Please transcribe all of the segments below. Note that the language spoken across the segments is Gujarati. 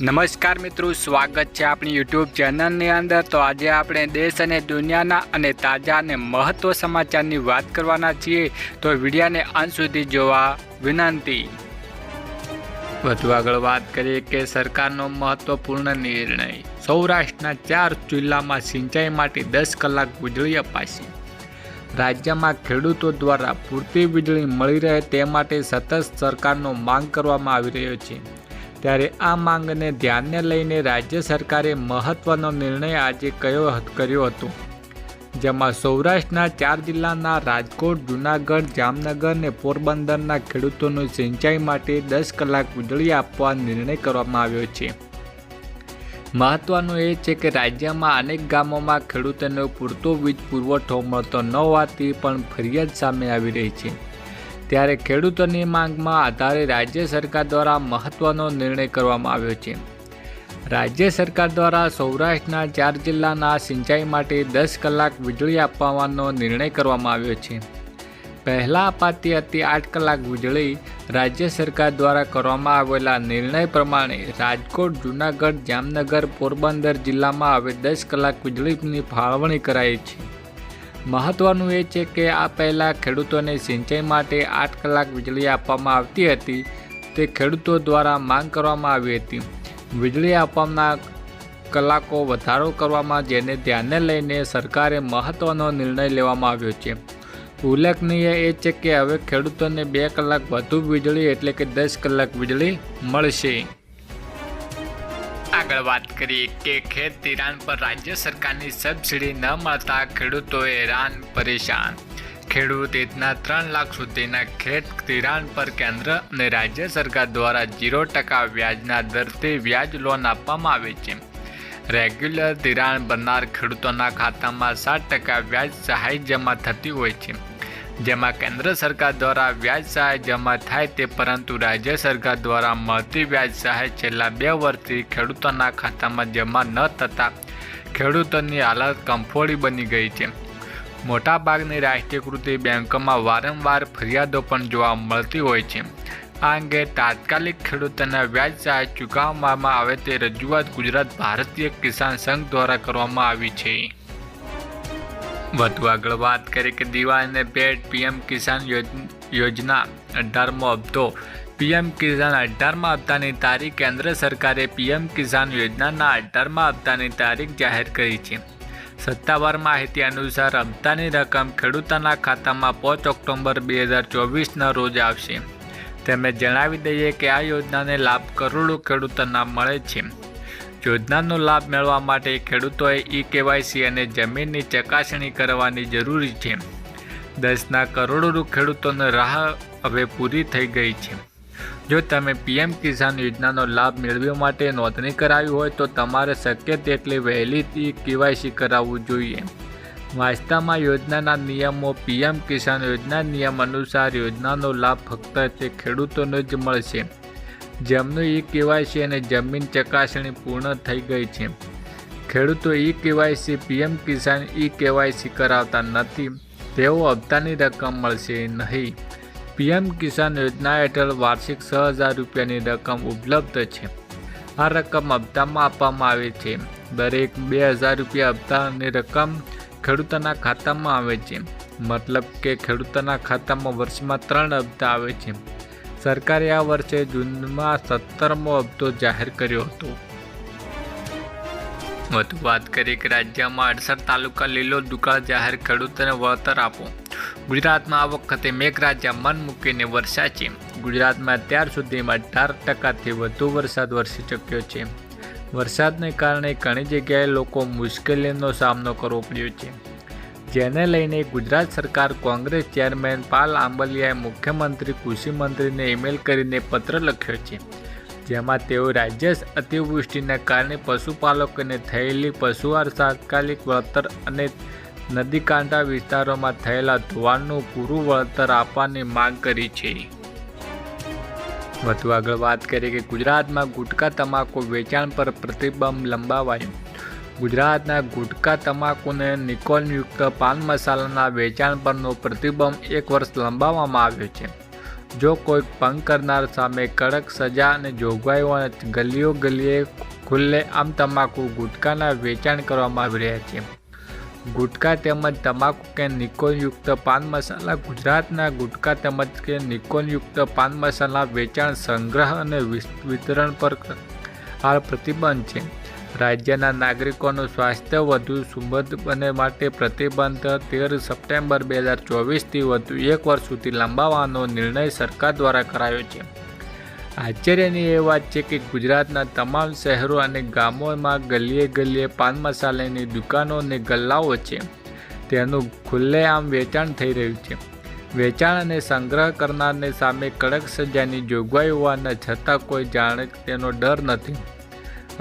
નમસ્કાર મિત્રો, સ્વાગત છે આપણી યુટ્યુબ ચેનલની અંદર. તો આજે આપણે દેશ અને દુનિયાના અને તાજા અને મહત્વ સમાચારની વાત કરવાના છીએ. તો વિડીયાને અંત સુધી જોવા વિનંતી. વધુ આગળ વાત કરીએ કે સરકારનો મહત્વપૂર્ણ નિર્ણય. સૌરાષ્ટ્રના ચાર જિલ્લામાં સિંચાઈ માટે દસ કલાક વીજળી અપાશે. રાજ્યમાં ખેડૂતો દ્વારા પૂરતી વીજળી મળી રહે તે માટે સતત સરકારનો માંગ કરવામાં આવી રહ્યો છે. ત્યારે આ માંગને ધ્યાને લઈને રાજ્ય સરકારે મહત્વનો નિર્ણય આજે કયો કર્યો હતો. જેમાં સૌરાષ્ટ્રના ચાર જિલ્લાના રાજકોટ, જૂનાગઢ, જામનગર અને પોરબંદરના ખેડૂતોને સિંચાઈ માટે દસ કલાક વીજળી આપવા નિર્ણય કરવામાં આવ્યો છે. મહત્વનું એ છે કે રાજ્યમાં અનેક ગામોમાં ખેડૂતોને પૂરતો વીજ પુરવઠો મળતો ન હોવાથી પણ ફરિયાદ સામે આવી રહી છે. ત્યારે ખેડૂતોની માંગમાં આધારે રાજ્ય સરકાર દ્વારા મહત્વનો નિર્ણય કરવામાં આવ્યો છે. રાજ્ય સરકાર દ્વારા સૌરાષ્ટ્રના ચાર જિલ્લાના સિંચાઈ માટે દસ કલાક વીજળી આપવાનો નિર્ણય કરવામાં આવ્યો છે. પહેલાં અપાતી હતી આઠ કલાક વીજળી રાજ્ય સરકાર દ્વારા કરવામાં આવેલા નિર્ણય પ્રમાણે રાજકોટ, જૂનાગઢ, જામનગર, પોરબંદર જિલ્લામાં હવે દસ કલાક વીજળીની ફાળવણી કરાઈ છે. મહત્વનું એ છે કે આ પહેલાં ખેડૂતોને સિંચાઈ માટે આઠ કલાક વીજળી આપવામાં આવતી હતી. તે ખેડૂતો દ્વારા માંગ કરવામાં આવી હતી. વીજળી આપવાના કલાકો વધારો કરવામાં જેને ધ્યાને લઈને સરકારે મહત્ત્વનો નિર્ણય લેવામાં આવ્યો છે. ઉલ્લેખનીય એ છે કે હવે ખેડૂતોને બે કલાક વધુ વીજળી એટલે કે દસ કલાક વીજળી મળશે. આગળ વાત કરીએ કે ખેત ધિરાણ પર રાજ્ય સરકારની સબસિડી ન મળતા ખેડૂતો હેરાન પરેશાન. ખેડૂત હિતના ત્રણ લાખ સુધીના ખેત ધિરાણ પર કેન્દ્ર અને રાજ્ય સરકાર દ્વારા ઝીરો ટકા વ્યાજના દરથી વ્યાજ લોન આપવામાં આવે છે. રેગ્યુલર ધિરાણ ભરનાર ખેડૂતોના ખાતામાં સાત ટકા વ્યાજ સહાય જમા થતી હોય છે. જેમાં કેન્દ્ર સરકાર દ્વારા વ્યાજ સહાય જમા થાય તે પરંતુ રાજ્ય સરકાર દ્વારા મળતી વ્યાજ સહાય છેલ્લા બે વર્ષથી ખેડૂતોના ખાતામાં જમા ન થતાં ખેડૂતોની હાલત કંફોળી બની ગઈ છે. મોટાભાગની રાષ્ટ્રીયકૃત બેંકોમાં વારંવાર ફરિયાદો પણ જોવા મળતી હોય છે. આ અંગે તાત્કાલિક ખેડૂતોના વ્યાજ સહાય ચૂકવવામાં આવે તે રજૂઆત ગુજરાત ભારતીય કિસાન સંઘ દ્વારા કરવામાં આવી છે. વધુ આગળ વાત કરીએ કે દિવાળીને ભેટ પીએમ કિસાન યોજના અઢારમો હપ્તો. પીએમ કિસાન અઢારમા હપ્તાની તારીખ કેન્દ્ર સરકારે પીએમ કિસાન યોજનાના અઢારમા હપ્તાની તારીખ જાહેર કરી છે. સત્તાવાર માહિતી અનુસાર હપ્તાની રકમ ખેડૂતોના ખાતામાં પાંચ ઓક્ટોબર બે હજાર ચોવીસના રોજ આવશે. તેમણે જણાવી દઈએ કે આ યોજનાને લાભ કરોડો ખેડૂતોના મળે છે. યોજનાનો લાભ મેળવવા માટે ખેડૂતોએ ઈ કેવાયસી અને જમીનની ચકાસણી કરવાની જરૂરી છે. દસના કરોડો ખેડૂતોને રાહ હવે પૂરી થઈ ગઈ છે. જો તમે પીએમ કિસાન યોજનાનો લાભ મેળવવા માટે નોંધણી કરાવી હોય તો તમારે શક્ય તેટલી વહેલી ઈ કેવાયસી કરાવવું જોઈએ. વાસ્તવમાં યોજનાના નિયમો પીએમ કિસાન યોજના નિયમ અનુસાર યોજનાનો લાભ ફક્ત તે ખેડૂતોને જ મળશે. જેમનું ઈ કેવાયસી અને જમીન ચકાસણી પૂર્ણ થઈ ગઈ છે. ખેડૂતો e KYC PM Kisan e KYC કરાવતા નથી. તેઓ હપ્તાની રકમ મળશે નહીં. પીએમ કિસાન યોજના હેઠળ વાર્ષિક છ હજાર રૂપિયાની રકમ ઉપલબ્ધ છે. આ રકમ હપ્તામાં આપવામાં આવે છે. દરેક બે હજાર રૂપિયા હપ્તાની રકમ ખેડૂતોના ખાતામાં આવે છે. મતલબ કે ખેડૂતોના ખાતામાં વર્ષમાં ત્રણ હપ્તા આવે છે. સરકારે આ વર્ષે જૂનમાં સત્તરમો હપ્તો જાહેર કર્યો હતો. વધુ વાત કરીએ કે રાજ્યમાં અડસઠ તાલુકા લીલો દુકાળ જાહેર ખેડૂતોને વળતર આપો. ગુજરાતમાં આ વખતે મેઘરાજા મન મૂકીને વરસાદ છે. ગુજરાતમાં અત્યાર સુધીમાં અઢાર ટકાથી વધુ વરસાદ વરસી ચૂક્યો છે. વરસાદને કારણે ઘણી જગ્યાએ લોકો મુશ્કેલીનો સામનો કરવો પડ્યો છે. જેને લઈને ગુજરાત સરકાર કોંગ્રેસ ચેરમેન પાલ આંબલિયાએ મુખ્યમંત્રી, કૃષિ મંત્રીને ઈમેલ કરીને પત્ર લખ્યો છે, જેમાં તેઓ રાજ્ય અતિવૃષ્ટિના કારણે પશુપાલકોને થયેલી પશુવાર તાત્કાલિક વળતર અને નદીકાંઠા વિસ્તારોમાં થયેલા ધોવાણનું પૂરું વળતર આપવાની માંગ કરી છે. વધુ આગળ વાત કરીએ કે ગુજરાતમાં ગુટકા, તમાકુ વેચાણ પર પ્રતિબંધ લંબાવાયો. ગુજરાતના ગુટકા તમાકુને નિકોલયુક્ત પાન મસાલાના વેચાણ પરનો પ્રતિબંધ એક વર્ષ લંબાવવામાં આવ્યો છે. જો કોઈ ભંગ કરનાર સામે કડક સજા અને જોગવાઈઓ અને ગલીઓ ગલીએ ખુલ્લે આમ તમાકુ ગુટકાના વેચાણ કરવામાં આવી રહ્યા છે. ગુટકા તેમજ તમાકુ કે નિકોનયુક્ત પાન મસાલા ગુજરાતના ગુટકા તેમજ કે નિકોનયુક્ત પાન મસાલા વેચાણ સંગ્રહ અને વિતરણ પર હાલ પ્રતિબંધ છે. રાજ્યના નાગરિકોનું સ્વાસ્થ્ય વધુ સુબદ બને માટે પ્રતિબંધ તેર સપ્ટેમ્બર બે હજાર ચોવીસથી વધુ એક વર્ષ સુધી લંબાવવાનો નિર્ણય સરકાર દ્વારા કરાયો છે. આશ્ચર્યની એ વાત છે કે ગુજરાતના તમામ શહેરો અને ગામોમાં ગલીએ ગલીએ પાન મસાલાની દુકાનો અને ગલ્લાઓ છે. તેનું ખુલ્લેઆમ વેચાણ થઈ રહ્યું છે. વેચાણ અને સંગ્રહ કરનારને સામે કડક સજાની જોગવાઈ હોવાના છતાં કોઈ જાણે તેનો ડર નથી.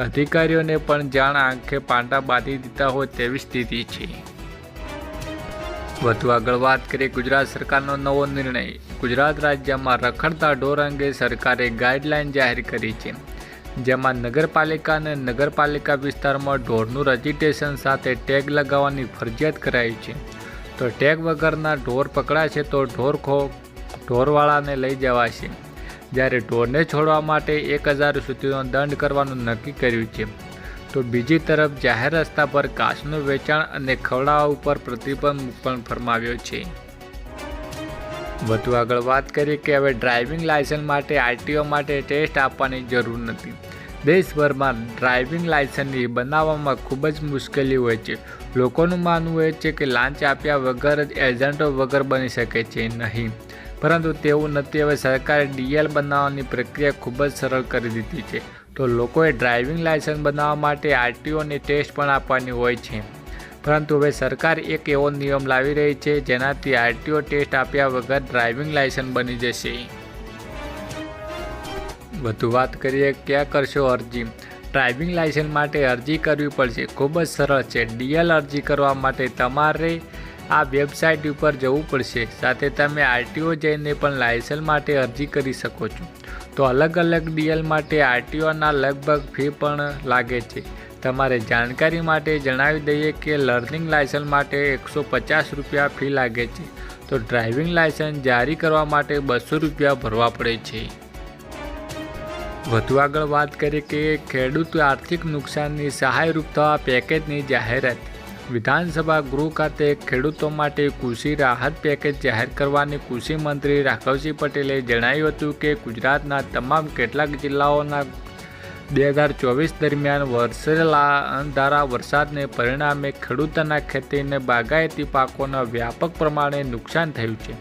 અધિકારીઓને પણ જાણ આંખે પાંટા બાંધી દીધા હોય તેવી સ્થિતિ છે. વધુ આગળ વાત કરીએ ગુજરાત સરકારનો નવો નિર્ણય. ગુજરાત રાજ્યમાં રખડતા ઢોર અંગે સરકારે ગાઈડલાઈન જાહેર કરી છે. જેમાં નગરપાલિકા અને નગરપાલિકા વિસ્તારમાં ઢોરનું રજિસ્ટ્રેશન સાથે ટેગ લગાવવાની ફરજિયાત કરાઈ છે. તો ટેગ વગરના ઢોર પકડાશે તો ઢોર ખો ઢોરવાળાને લઈ જવાશે. જ્યારે ઢોરને છોડવા માટે એક હજાર સુધીનો દંડ કરવાનું નક્કી કર્યું છે, તો બીજી તરફ જાહેર રસ્તા પર કાચનું વેચાણ અને ખવડાવવા ઉપર પ્રતિબંધ પણ ફરમાવ્યો છે. વધુ આગળ વાત કરીએ કે હવે ડ્રાઇવિંગ લાયસન્સ માટે આરટીઓ માટે ટેસ્ટ આપવાની જરૂર નથી. દેશભરમાં ડ્રાઇવિંગ લાયસન્સની બનાવવામાં ખૂબ જ મુશ્કેલી હોય છે. લોકોનું માનવું એ છે કે લાંચ આપ્યા વગર જ એજન્ટો વગર બની શકે છે નહીં. પરંતુ તેવું નથી હવે સરકારે ડીએલ બનાવવાની પ્રક્રિયા ખૂબ જ સરળ કરી દીધી છે. તો લોકોએ ડ્રાઇવિંગ લાયસન્સ બનાવવા માટે આરટીઓની ટેસ્ટ પણ આપવાની હોય છે. પરંતુ હવે સરકાર એક એવો નિયમ લાવી રહી છે જેનાથી આરટીઓ ટેસ્ટ આપ્યા વગર ડ્રાઇવિંગ લાયસન્સ બની જશે. વધુ વાત કરીએ ક્યાં કરશો અરજી? ડ્રાઇવિંગ લાયસન્સ માટે અરજી કરવી પડશે. ખૂબ જ સરળ છે. ડીએલ અરજી કરવા માટે તમારે આ વેબસાઇટ ઉપર જવું પડશે. સાથે તમે આરટીઓ જઈને પણ લાયસન્સ માટે અરજી કરી શકો છો. તો અલગ અલગ ડીએલ માટે આરટીઓના લગભગ ફી પણ લાગે છે. તમારે જાણકારી માટે જણાવી દઈએ કે લર્નિંગ લાયસન્સ માટે એકસો પચાસ રૂપિયા ફી લાગે છે. તો ડ્રાઇવિંગ લાયસન્સ જારી કરવા માટે બસો રૂપિયા ભરવા પડે છે. વધુ આગળ વાત કરીએ કે ખેડૂત આર્થિક નુકસાનની સહાયરૂપ થવા પેકેજની જાહેરાત. વિધાનસભા ગૃહ ખાતે ખેડૂતો માટે કૃષિ રાહત પેકેજ જાહેર કરવાની કૃષિ મંત્રી રાઘવસિંહ પટેલે જણાવ્યું હતું કે ગુજરાતના તમામ કેટલાક જિલ્લાઓના બે હજાર ચોવીસ દરમિયાન વરસેલા અણધારા વરસાદને પરિણામે ખેડૂતોના ખેતીને બાગાયતી પાકોના વ્યાપક પ્રમાણે નુકસાન થયું છે.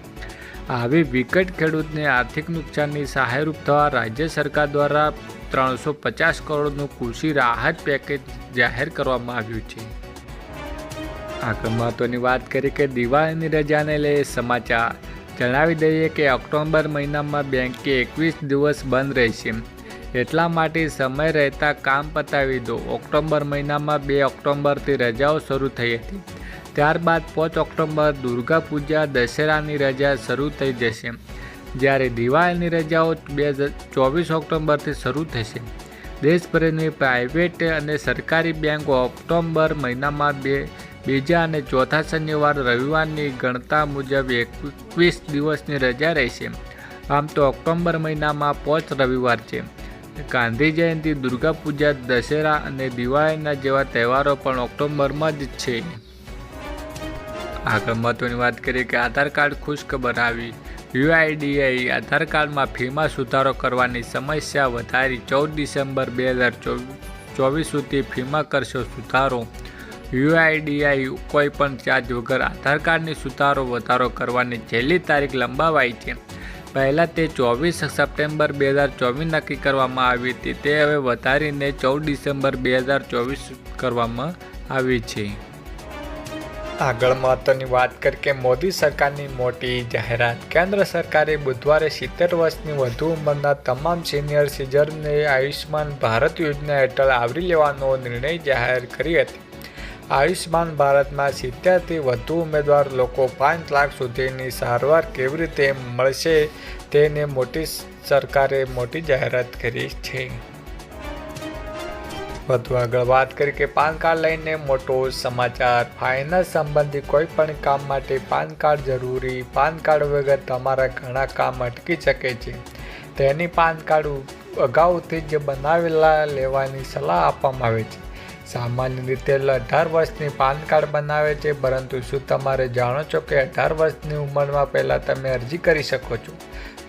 આવી વિકટ ખેડૂતને આર્થિક નુકસાનની સહાયરૂપ થવા રાજ્ય સરકાર દ્વારા ત્રણસો પચાસ કરોડનું કૃષિ રાહત પેકેજ જાહેર કરવામાં આવ્યું છે. આગળ મહત્વની વાત કરી કે દિવાળીની રજાને લઈ સમાચાર. જણાવી દઈએ કે ઓક્ટોબર મહિનામાં બેંકે એકવીસ દિવસ બંધ રહેશે. એટલા માટે સમય રહેતા કામ પતાવી દો. ઓક્ટોબર મહિનામાં બે ઓક્ટોબરથી રજાઓ શરૂ થઈ હતી. ત્યારબાદ પાંચ ઓક્ટોબર દુર્ગા પૂજા, દશેરાની રજા શરૂ થઈ જશે. જ્યારે દિવાળીની રજાઓ બે હજાર ચોવીસ ઓક્ટોબરથી શરૂ થશે. દેશભરની પ્રાઇવેટ અને સરકારી બેંકો ઓક્ટોબર મહિનામાં બે બીજા અને ચોથા શનિવાર રવિવારની ગણતા મુજબ એકવીસ દિવસની રજા રહેશે. આમ તો ઓક્ટોબર મહિનામાં પાંચ રવિવાર છે. ગાંધી જયંતિ, દુર્ગા પૂજા, દશેરા અને દિવાળીના જેવા તહેવારો પણ ઓક્ટોબરમાં જ છે. આગળ મહત્વની વાત કરીએ કે આધાર કાર્ડ ખુશખબર આવી. યુઆઈડીઆઈ આધાર કાર્ડમાં ફીમાં સુધારો કરવાની સમસ્યા વધારી ચૌદ ડિસેમ્બર બે હજાર ચોવીસ સુધી ફીમાં કરશો સુધારો. યુઆઈડીઆઈ કોઈ પણ ચાર્જ વગર આધાર કાર્ડની સુધારો વધારો કરવાની છેલ્લી તારીખ લંબાવાઈ છે. પહેલાં તે ચોવીસ સપ્ટેમ્બર બે હજાર ચોવીસ નક્કી કરવામાં આવી હતી. તે હવે વધારીને ચૌદ ડિસેમ્બર બે હજાર ચોવીસ કરવામાં આવી છે. આગળ મહત્વની વાત કરી કે મોદી સરકારની મોટી જાહેરાત. કેન્દ્ર સરકારે બુધવારે સિત્તેર વર્ષની વધુ ઉંમરના તમામ સિનિયર સિટીઝનને આયુષ્યમાન ભારત યોજના હેઠળ આવરી લેવાનો નિર્ણય જાહેર કરી હતી. આયુષ્માન ભારતમાં સિત્તેરથી વધુ ઉમેદવાર લોકો પાંચ લાખ સુધીની સારવાર કેવી રીતે મળશે તેને મોટી સરકારે મોટી જાહેરાત કરી છે. વધુ આગળ વાત કરી કે પાન કાર્ડ લઈને મોટો સમાચાર. ફાઇનાન્સ સંબંધી કોઈ પણ કામ માટે પાન કાર્ડ જરૂરી. પાન કાર્ડ વગર તમારા ઘણા કામ અટકી શકે છે. તેની પાન કાર્ડ અગાઉથી જ બનાવેલા લેવાની સલાહ આપવામાં આવે છે. સામાન્ય રીતે અઢાર વર્ષની પાન કાર્ડ બનાવે છે, પરંતુ શું તમારે જાણો છો કે અઢાર વર્ષની ઉંમરમાં પહેલાં તમે અરજી કરી શકો છો?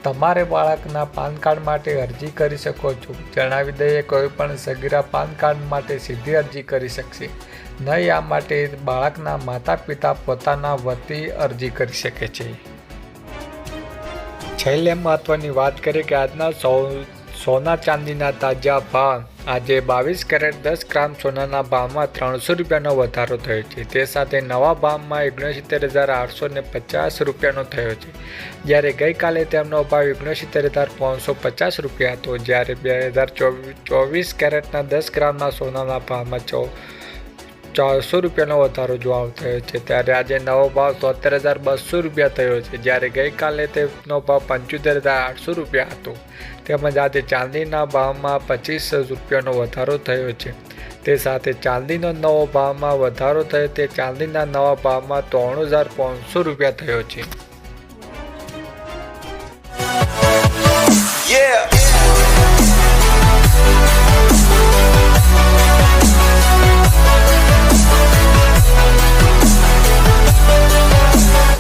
તમારે બાળકના પાન કાર્ડ માટે અરજી કરી શકો છો. જણાવી દઈએ, કોઈ પણ સગીરા પાન કાર્ડ માટે સીધી અરજી કરી શકશે. નહીં, આ માટે બાળકના માતા પિતા પોતાના વતી અરજી કરી શકે છે. છેલ્લે મહત્વની વાત કરીએ કે આજના સો સોના ચાંદીના તાજા ભાવ. આજે બાવીસ કેરેટ દસ ગ્રામ સોનાના ભાવમાં ત્રણસો રૂપિયાનો વધારો થયો છે. તે સાથે નવા ભાવમાં ઓગણસિત્તેર હજાર આઠસો ને પચાસ રૂપિયાનો થયો છે. જ્યારે ગઈકાલે તેમનો ભાવ ઓગણસિત્તેર હજાર પાંચસો પચાસ રૂપિયા હતો. જ્યારે બે હજાર ચોવીસ કેરેટના દસ ગ્રામના સોનાના ભાવમાં ચૌ ચારસો રૂપિયાનો વધારો જોવા થયો છે. ત્યારે આજે નવો ભાવ તોતેર હજાર બસો રૂપિયા થયો છે. જ્યારે ગઈકાલે તેનો ભાવ પંચોતેર હજાર આઠસો રૂપિયા હતો. તેમજ આજે ચાંદીના ભાવમાં પચીસ રૂપિયાનો વધારો થયો છે. તે સાથે ચાંદીનો નવો ભાવમાં વધારો થયો તે ચાંદીના નવા ભાવમાં ત્રણ હજાર પાંચસો રૂપિયા થયો છે. Yeah!